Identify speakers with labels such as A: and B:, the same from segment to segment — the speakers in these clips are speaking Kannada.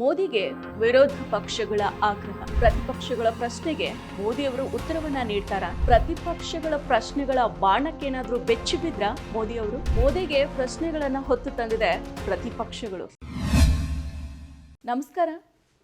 A: ಮೋದಿಗೆ ವಿರೋಧ ಪಕ್ಷಗಳ ಆಗ್ರಹ. ಪ್ರತಿಪಕ್ಷಗಳ ಪ್ರಶ್ನೆಗೆ ಮೋದಿ ಅವರು ಉತ್ತರವನ್ನ ನೀಡ್ತಾರ? ಪ್ರತಿಪಕ್ಷಗಳ ಪ್ರಶ್ನೆಗಳ ಬಾಣಕ್ಕೇನಾದ್ರೂ ಬೆಚ್ಚಿ ಬಿದ್ರ ಮೋದಿ ಅವರು? ಮೋದಿಗೆ ಪ್ರಶ್ನೆಗಳನ್ನ ಹೊತ್ತು ತಂದಿದೆ ಪ್ರತಿಪಕ್ಷಗಳು. ನಮಸ್ಕಾರ.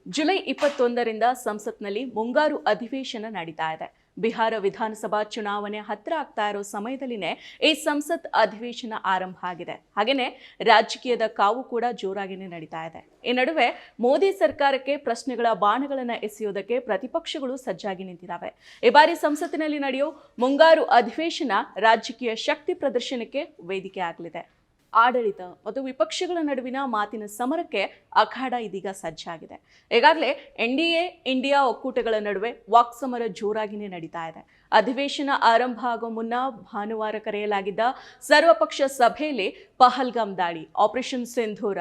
A: ಜುಲೈ ಇಪ್ಪತ್ತೊಂದರಿಂದ ಸಂಸತ್ನಲ್ಲಿ ಮುಂಗಾರು ಅಧಿವೇಶನ ನಡೀತಾ ಇದೆ. ಬಿಹಾರ ವಿಧಾನಸಭಾ ಚುನಾವಣೆ ಹತ್ತಿರ ಆಗ್ತಾ ಇರೋ ಸಮಯದಲ್ಲಿನೇ ಈ ಸಂಸತ್ ಅಧಿವೇಶನ ಆರಂಭ ಆಗಿದೆ. ಹಾಗೆಯೇ ರಾಜಕೀಯದ ಕಾವು ಕೂಡ ಜೋರಾಗಿನೇ ನಡೀತಾ ಇದೆ. ಈ ನಡುವೆ ಮೋದಿ ಸರ್ಕಾರಕ್ಕೆ ಪ್ರಶ್ನೆಗಳ ಬಾಣಗಳನ್ನು ಎಸೆಯೋದಕ್ಕೆ ಪ್ರತಿಪಕ್ಷಗಳು ಸಜ್ಜಾಗಿ ನಿಂತಿದ್ದಾವೆ ಈ ಬಾರಿ ಸಂಸತ್ತಿನಲ್ಲಿ ನಡೆಯೋ ಮುಂಗಾರು ಅಧಿವೇಶನ ರಾಜಕೀಯ ಶಕ್ತಿ ಪ್ರದರ್ಶನಕ್ಕೆ ವೇದಿಕೆ ಆಗಲಿದೆ. ಆಡಳಿತ ಮತ್ತು ವಿಪಕ್ಷಗಳ ನಡುವಿನ ಮಾತಿನ ಸಮರಕ್ಕೆ ಅಖಾಡ ಇದೀಗ ಸಜ್ಜಾಗಿದೆ. ಈಗಾಗಲೇ ಎನ್ ಡಿ ಎ, ಇಂಡಿಯಾ ಒಕ್ಕೂಟಗಳ ನಡುವೆ ವಾಕ್ಸಮರ ಜೋರಾಗಿನೇ ನಡೀತಾ ಇದೆ. ಅಧಿವೇಶನ ಆರಂಭ ಆಗೋ ಮುನ್ನ ಭಾನುವಾರ ಕರೆಯಲಾಗಿದ್ದ ಸರ್ವಪಕ್ಷ ಸಭೆಯಲ್ಲಿ ಪಹಲ್ಗಾಮ್ ದಾಳಿ, operation Sindoor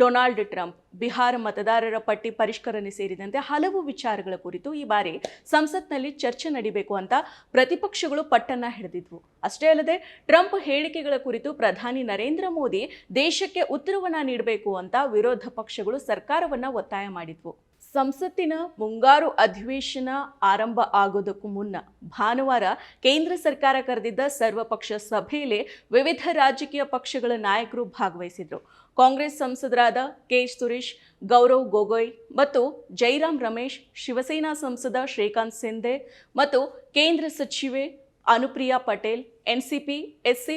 A: Donald Trump Bihar ಮತದಾರರ ಪಟ್ಟಿ ಪರಿಷ್ಕರಣೆ ಸೇರಿದಂತೆ ಹಲವು ವಿಚಾರಗಳ ಕುರಿತು ಈ ಬಾರಿ ಸಂಸತ್ನಲ್ಲಿ ಚರ್ಚೆ ನಡೀಬೇಕು ಅಂತ ಪ್ರತಿಪಕ್ಷಗಳು ಪಟ್ಟನ್ನ ಹಿಡಿದಿದ್ವು. ಅಷ್ಟೇ ಅಲ್ಲದೆ ಟ್ರಂಪ್ ಹೇಳಿಕೆಗಳ ಕುರಿತು ಪ್ರಧಾನಿ ನರೇಂದ್ರ ಮೋದಿ ದೇಶಕ್ಕೆ ಉತ್ತರವನ್ನ ನೀಡಬೇಕು ಅಂತ ವಿರೋಧ ಪಕ್ಷಗಳು ಸರ್ಕಾರವನ್ನ ಒತ್ತಾಯ ಮಾಡಿದ್ವು. ಸಂಸತ್ತಿನ ಮುಂಗಾರು ಅಧಿವೇಶನ ಆರಂಭ ಆಗೋದಕ್ಕೂ ಮುನ್ನ ಭಾನುವಾರ ಕೇಂದ್ರ ಸರ್ಕಾರ ಕರೆದಿದ್ದ ಸರ್ವಪಕ್ಷ ಸಭೆಯಲ್ಲಿ ವಿವಿಧ ರಾಜಕೀಯ ಪಕ್ಷಗಳ ನಾಯಕರು ಭಾಗವಹಿಸಿದರು. ಕಾಂಗ್ರೆಸ್ ಸಂಸದರಾದ ಕೆ ಸುರೇಶ್, ಗೌರವ್ ಗೊಗೊಯ್ ಮತ್ತು ಜೈರಾಮ್ ರಮೇಶ್, ಶಿವಸೇನಾ ಸಂಸದ ಶ್ರೀಕಾಂತ್ ಸಿಂಧೆ ಮತ್ತು ಕೇಂದ್ರ ಸಚಿವೆ ಅನುಪ್ರಿಯಾ ಪಟೇಲ್ ಎನ್ಸಿಪಿ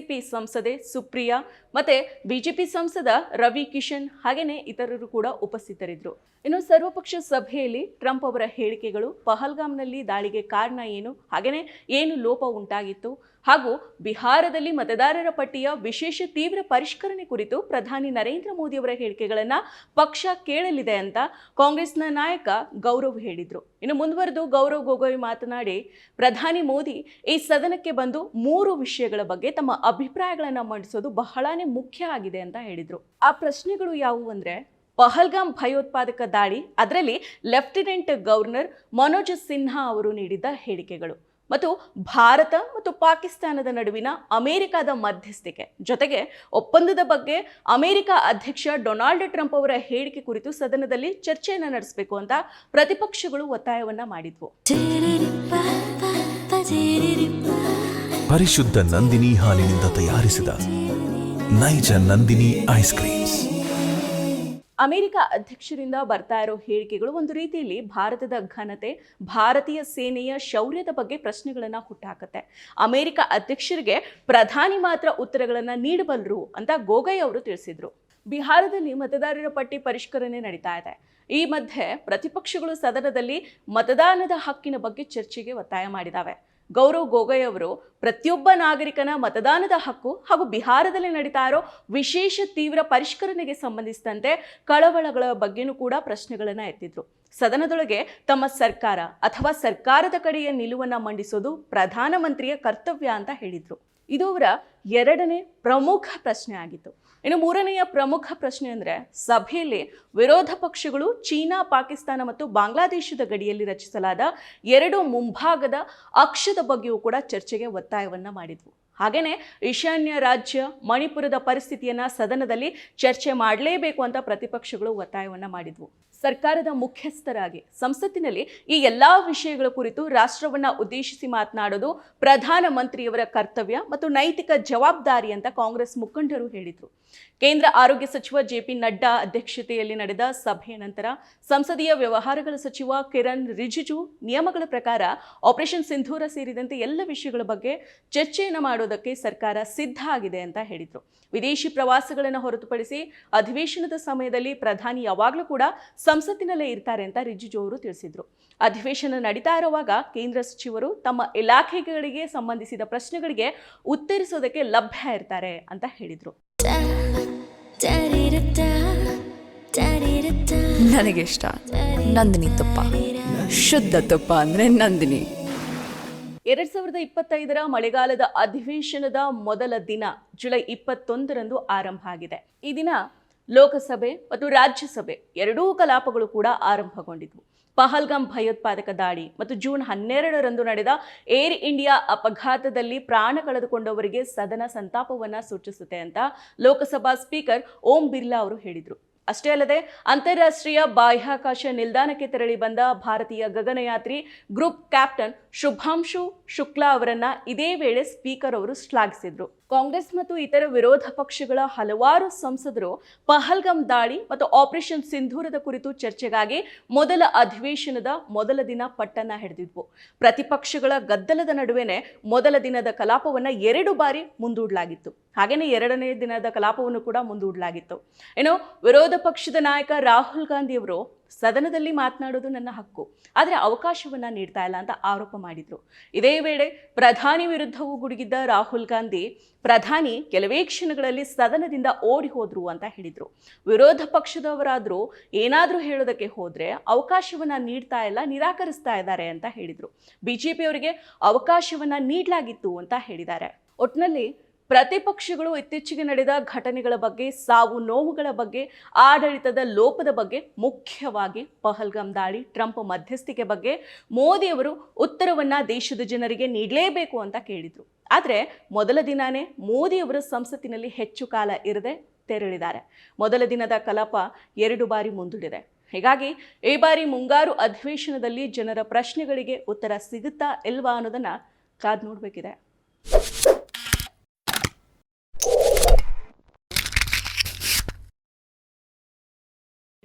A: ಪಿ ಸಂಸದೆ ಸುಪ್ರಿಯಾ ಮತ್ತೆ ಬಿಜೆಪಿ ಸಂಸದ ರವಿ ಕಿಶನ್ ಹಾಗೆಯೇ ಇತರರು ಕೂಡ ಉಪಸ್ಥಿತರಿದ್ದರು. ಇನ್ನು ಸರ್ವಪಕ್ಷ ಸಭೆಯಲ್ಲಿ ಟ್ರಂಪ್ ಅವರ ಹೇಳಿಕೆಗಳು ಪಹಲ್ಗಾಮ್ನಲ್ಲಿ ದಾಳಿಗೆ ಕಾರಣ ಏನು ಹಾಗೆಯೇ ಏನು ಲೋಪ ಉಂಟಾಗಿತ್ತು, ಹಾಗೂ ಬಿಹಾರದಲ್ಲಿ ಮತದಾರರ ಪಟ್ಟಿಯ ವಿಶೇಷ ತೀವ್ರ ಪರಿಷ್ಕರಣೆ ಕುರಿತು ಪ್ರಧಾನಿ ನರೇಂದ್ರ ಮೋದಿಯವರ ಹೇಳಿಕೆಗಳನ್ನ ಪಕ್ಷ ಕೇಳಲಿದೆ ಅಂತ ಕಾಂಗ್ರೆಸ್ನ ನಾಯಕ ಗೌರವ್ ಹೇಳಿದರು. ಇನ್ನು ಮುಂದುವರೆದು ಗೌರವ್ ಗೊಗೊಯ್ ಮಾತನಾಡಿ, ಪ್ರಧಾನಿ ಮೋದಿ ಈ ಸದನಕ್ಕೆ ಬಂದು ಮೂರು ವಿಷಯಗಳ ಬಗ್ಗೆ ತಮ್ಮ ಅಭಿಪ್ರಾಯಗಳನ್ನು ಮಂಡಿಸೋದು ಬಹಳನೇ ಮುಖ್ಯ ಆಗಿದೆ ಅಂತ ಹೇಳಿದರು. ಆ ಪ್ರಶ್ನೆಗಳು ಯಾವುವು ಅಂದರೆ, ಪಹಲ್ಗಾಮ್ ಭಯೋತ್ಪಾದಕ ದಾಳಿ, ಅದರಲ್ಲಿ ಲೆಫ್ಟಿನೆಂಟ್ ಗವರ್ನರ್ ಮನೋಜ್ ಸಿನ್ಹಾ ಅವರು ನೀಡಿದ್ದ ಹೇಳಿಕೆಗಳು. ಮತ್ತು ಭಾರತ ಮತ್ತು ಪಾಕಿಸ್ತಾನದ ನಡುವಿನ ಅಮೆರಿಕದ ಮಧ್ಯಸ್ಥಿಕೆ. ಜೊತೆಗೆ ಒಪ್ಪಂದದ ಬಗ್ಗೆ ಅಮೆರಿಕ ಅಧ್ಯಕ್ಷ ಡೊನಾಲ್ಡ್ ಟ್ರಂಪ್ ಅವರ ಹೇಳಿಕೆ ಕುರಿತು ಸದನದಲ್ಲಿ ಚರ್ಚೆಯನ್ನು ನಡೆಸಬೇಕು ಅಂತ ಪ್ರತಿಪಕ್ಷಗಳು ಒತ್ತಾಯವನ್ನ ಮಾಡಿದ್ವು.
B: ಪರಿಶುದ್ಧ ನಂದಿನಿ ಹಾಲಿನಿಂದ ತಯಾರಿಸಿದ ನೈಜ ನಂದಿನಿ ಐಸ್ ಕ್ರೀಮ್ಸ್.
A: ಅಮೆರಿಕ ಅಧ್ಯಕ್ಷರಿಂದ ಬರ್ತಾ ಇರೋ ಹೇಳಿಕೆಗಳು ಒಂದು ರೀತಿಯಲ್ಲಿ ಭಾರತದ ಘನತೆ, ಭಾರತೀಯ ಸೇನೆಯ ಶೌರ್ಯದ ಬಗ್ಗೆ ಪ್ರಶ್ನೆಗಳನ್ನು ಹುಟ್ಟಾಕತ್ತೆ. ಅಮೆರಿಕ ಅಧ್ಯಕ್ಷರಿಗೆ ಪ್ರಧಾನಿ ಮಾತ್ರ ಉತ್ತರಗಳನ್ನು ನೀಡಬಲ್ಲರು ಅಂತ ಗೋಗೊಯ್ ಅವರು ತಿಳಿಸಿದರು. ಬಿಹಾರದಲ್ಲಿ ಮತದಾರರ ಪಟ್ಟಿ ಪರಿಷ್ಕರಣೆ ನಡೀತಾ ಇದೆ. ಈ ಮಧ್ಯೆ ಪ್ರತಿಪಕ್ಷಗಳು ಸದನದಲ್ಲಿ ಮತದಾನದ ಹಕ್ಕಿನ ಬಗ್ಗೆ ಚರ್ಚೆಗೆ ಒತ್ತಾಯ ಮಾಡಿದಾವೆ. ಗೌರವ್ ಗೊಗೊಯ್ ಅವರು ಪ್ರತಿಯೊಬ್ಬ ನಾಗರಿಕನ ಮತದಾನದ ಹಕ್ಕು ಹಾಗೂ ಬಿಹಾರದಲ್ಲಿ ನಡೀತಾ ಇರೋ ವಿಶೇಷ ತೀವ್ರ ಪರಿಷ್ಕರಣೆಗೆ ಸಂಬಂಧಿಸಿದಂತೆ ಕಳವಳಗಳ ಬಗ್ಗೆನೂ ಕೂಡ ಪ್ರಶ್ನೆಗಳನ್ನು ಎತ್ತಿದ್ರು. ಸದನದೊಳಗೆ ತಮ್ಮ ಸರ್ಕಾರ ಅಥವಾ ಸರ್ಕಾರದ ಕಡೆಯ ನಿಲುವನ್ನು ಮಂಡಿಸೋದು ಪ್ರಧಾನಮಂತ್ರಿಯ ಕರ್ತವ್ಯ ಅಂತ ಹೇಳಿದರು. ಇದು ಅವರ ಎರಡನೇ ಪ್ರಮುಖ ಪ್ರಶ್ನೆ ಆಗಿತ್ತು. ಇನ್ನು ಮೂರನೆಯ ಪ್ರಮುಖ ಪ್ರಶ್ನೆ ಅಂದರೆ ಸಭೆಯಲ್ಲಿ ವಿರೋಧ ಪಕ್ಷಗಳು ಚೀನಾ, ಪಾಕಿಸ್ತಾನ ಮತ್ತು ಬಾಂಗ್ಲಾದೇಶದ ಗಡಿಯಲ್ಲಿ ರಚಿಸಲಾದ ಎರಡು ಮುಂಭಾಗದ ಅಕ್ಷದ ಬಗ್ಗೆಯೂ ಕೂಡ ಚರ್ಚೆಗೆ ಒತ್ತಾಯವನ್ನು ಮಾಡಿದ್ವು. ಹಾಗೆಯೇ ಈಶಾನ್ಯ ರಾಜ್ಯ ಮಣಿಪುರದ ಪರಿಸ್ಥಿತಿಯನ್ನು ಸದನದಲ್ಲಿ ಚರ್ಚೆ ಮಾಡಲೇಬೇಕು ಅಂತ ಪ್ರತಿಪಕ್ಷಗಳು ಒತ್ತಾಯವನ್ನು ಮಾಡಿದ್ವು. ಸರ್ಕಾರದ ಮುಖ್ಯಸ್ಥರಾಗಿ. ಸಂಸತ್ತಿನಲ್ಲಿ ಈ ಎಲ್ಲಾ ವಿಷಯಗಳ ಕುರಿತು ರಾಷ್ಟ್ರವನ್ನ ಉದ್ದೇಶಿಸಿ ಮಾತನಾಡೋದು ಪ್ರಧಾನಮಂತ್ರಿಯವರ ಕರ್ತವ್ಯ ಮತ್ತು ನೈತಿಕ ಜವಾಬ್ದಾರಿ ಅಂತ ಕಾಂಗ್ರೆಸ್ ಮುಖಂಡರು ಹೇಳಿದರು. ಕೇಂದ್ರ ಆರೋಗ್ಯ ಸಚಿವ ಜೆ ಪಿ ನಡ್ಡಾ ಅಧ್ಯಕ್ಷತೆಯಲ್ಲಿ ನಡೆದ ಸಭೆಯ ನಂತರ ಸಂಸದೀಯ ವ್ಯವಹಾರಗಳ ಸಚಿವ ಕಿರಣ್ ರಿಜಿಜು ನಿಯಮಗಳ ಪ್ರಕಾರ ಆಪರೇಷನ್ ಸಿಂಧೂರ ಸೇರಿದಂತೆ ಎಲ್ಲ ವಿಷಯಗಳ ಬಗ್ಗೆ ಚರ್ಚೆಯನ್ನು ಮಾಡೋದಕ್ಕೆ ಸರ್ಕಾರ ಸಿದ್ಧ ಆಗಿದೆ ಅಂತ ಹೇಳಿದರು. ವಿದೇಶಿ ಪ್ರವಾಸಗಳನ್ನು ಹೊರತುಪಡಿಸಿ ಅಧಿವೇಶನದ ಸಮಯದಲ್ಲಿ ಪ್ರಧಾನಿ ಯಾವಾಗಲೂ ಕೂಡ ಸಂಸತ್ತಿನಲ್ಲೇ ಇರ್ತಾರೆ ಅಂತ ರಿಜಿಜು ಅವರು ತಿಳಿಸಿದರು. ಅಧಿವೇಶನ ನಡೀತಾ ಇರುವಾಗ ಕೇಂದ್ರ ಸಚಿವರು ತಮ್ಮ ಇಲಾಖೆಗಳಿಗೆ ಸಂಬಂಧಿಸಿದ ಪ್ರಶ್ನೆಗಳಿಗೆ ಉತ್ತರಿಸೋದಕ್ಕೆ ಲಭ್ಯ ಇರ್ತಾರೆ ಅಂತ ಹೇಳಿದರು.
C: ನನಗೆ ಇಷ್ಟ. ನಂದಿನಿ ತುಪ್ಪ. ಶುದ್ಧ ತುಪ್ಪ ಅಂದ್ರೆ ನಂದಿನಿ.
A: ಎರಡ್ ಸಾವಿರದ ಇಪ್ಪತ್ತೈದರ ಮಳೆಗಾಲದ ಅಧಿವೇಶನದ ಮೊದಲ ದಿನ ಜುಲೈ ಇಪ್ಪತ್ತೊಂದರಂದು ಆರಂಭ ಆಗಿದೆ. ಈ ದಿನ ಲೋಕಸಭೆ ಮತ್ತು ರಾಜ್ಯಸಭೆ ಎರಡೂ ಕಲಾಪಗಳು ಕೂಡ ಆರಂಭಗೊಂಡಿದ್ವು. ಪಹಲ್ಗಾಮ್ ಭಯೋತ್ಪಾದಕ ದಾಳಿ ಮತ್ತು ಜೂನ್ ಹನ್ನೆರಡರಂದು ನಡೆದ ಏರ್ ಇಂಡಿಯಾ ಅಪಘಾತದಲ್ಲಿ ಪ್ರಾಣ ಕಳೆದುಕೊಂಡವರಿಗೆ ಸದನ ಸಂತಾಪವನ್ನ ಸೂಚಿಸುತ್ತೆ ಅಂತ ಲೋಕಸಭಾ ಸ್ಪೀಕರ್ ಓಂ ಬಿರ್ಲಾ ಅವರು ಹೇಳಿದರು. ಅಷ್ಟೇ ಅಲ್ಲದೆ ಅಂತಾರಾಷ್ಟ್ರೀಯ ಬಾಹ್ಯಾಕಾಶ ನಿಲ್ದಾಣಕ್ಕೆ ತೆರಳಿ ಬಂದ ಭಾರತೀಯ ಗಗನಯಾತ್ರಿ ಗ್ರೂಪ್ ಕ್ಯಾಪ್ಟನ್ ಶುಭಾಂಶು ಶುಕ್ಲಾ ಅವರನ್ನ ಇದೇ ವೇಳೆ ಸ್ಪೀಕರ್ ಅವರು ಶ್ಲಾಘಿಸಿದ್ರು. ಕಾಂಗ್ರೆಸ್ ಮತ್ತು ಇತರ ವಿರೋಧ ಪಕ್ಷಗಳ ಹಲವಾರು ಸಂಸದರು ಪಹಲ್ಗಮ್ ದಾಳಿ ಮತ್ತು ಆಪರೇಷನ್ ಸಿಂಧೂರದ ಕುರಿತು ಚರ್ಚೆಗಾಗಿ ಮೊದಲ ಅಧಿವೇಶನದ ಮೊದಲ ದಿನ ಪಟ್ಟನ್ನ ಹಿಡಿದಿದ್ವು. ಪ್ರತಿಪಕ್ಷಗಳ ಗದ್ದಲದ ನಡುವೆನೆ ಮೊದಲ ದಿನದ ಕಲಾಪವನ್ನು ಎರಡು ಬಾರಿ ಮುಂದೂಡಲಾಗಿತ್ತು. ಹಾಗೆಯೇ ಎರಡನೇ ದಿನದ ಕಲಾಪವನ್ನು ಕೂಡ ಮುಂದೂಡಲಾಗಿತ್ತು. ಏನು ವಿರೋಧ ಪಕ್ಷದ ನಾಯಕ ರಾಹುಲ್ ಗಾಂಧಿ ಅವರು ಸದನದಲ್ಲಿ ಮಾತನಾಡೋದು ನನ್ನ ಹಕ್ಕು. ಆದರೆ ಅವಕಾಶವನ್ನ ನೀಡ್ತಾ ಇಲ್ಲ ಅಂತ ಆರೋಪ ಮಾಡಿದ್ರು. ಇದೇ ವೇಳೆ ಪ್ರಧಾನಿ ವಿರುದ್ಧವೂ ಗುಡುಗಿದ್ದ ರಾಹುಲ್ ಗಾಂಧಿ, ಪ್ರಧಾನಿ ಕೆಲವೇ ಕ್ಷಣಗಳಲ್ಲಿ ಸದನದಿಂದ ಓಡಿ ಹೋದ್ರು ಅಂತ ಹೇಳಿದ್ರು. ವಿರೋಧ ಪಕ್ಷದವರಾದರೂ ಏನಾದರೂ ಹೇಳೋದಕ್ಕೆ ಹೋದ್ರೆ ಅವಕಾಶವನ್ನ ನೀಡ್ತಾ ಇಲ್ಲ, ನಿರಾಕರಿಸ್ತಾ ಇದ್ದಾರೆ ಅಂತ ಹೇಳಿದ್ರು. ಬಿಜೆಪಿಯವರಿಗೆ ಅವಕಾಶವನ್ನ ನೀಡಲಾಗಿತ್ತು ಅಂತ ಹೇಳಿದ್ದಾರೆ. ಒಟ್ನಲ್ಲಿ ಪ್ರತಿಪಕ್ಷಗಳು ಇತ್ತೀಚೆಗೆ ನಡೆದ ಘಟನೆಗಳ ಬಗ್ಗೆ, ಸಾವು ನೋವುಗಳ ಬಗ್ಗೆ, ಆಡಳಿತದ ಲೋಪದ ಬಗ್ಗೆ ಮುಖ್ಯವಾಗಿ ಪಹಲ್ಗಾಮ್ ದಾಳಿ, ಟ್ರಂಪ್ ಮಧ್ಯಸ್ಥಿಕೆ ಬಗ್ಗೆ ಮೋದಿಯವರು ಉತ್ತರವನ್ನು ದೇಶದ ಜನರಿಗೆ ನೀಡಲೇಬೇಕು ಅಂತ ಕೇಳಿದರು. ಆದರೆ ಮೊದಲ ದಿನಾನೇ ಮೋದಿಯವರು ಸಂಸತ್ತಿನಲ್ಲಿ ಹೆಚ್ಚು ಕಾಲ ಇರದೆ ತೆರಳಿದ್ದಾರೆ. ಮೊದಲ ದಿನದ ಕಲಾಪ ಎರಡು ಬಾರಿ ಮುಂದೂಡಿದೆ. ಹೀಗಾಗಿ ಈ ಬಾರಿ ಮುಂಗಾರು ಅಧಿವೇಶನದಲ್ಲಿ ಜನರ ಪ್ರಶ್ನೆಗಳಿಗೆ ಉತ್ತರ ಸಿಗುತ್ತಾ ಇಲ್ವಾ ಅನ್ನೋದನ್ನು ಕಾದು ನೋಡಬೇಕಿದೆ.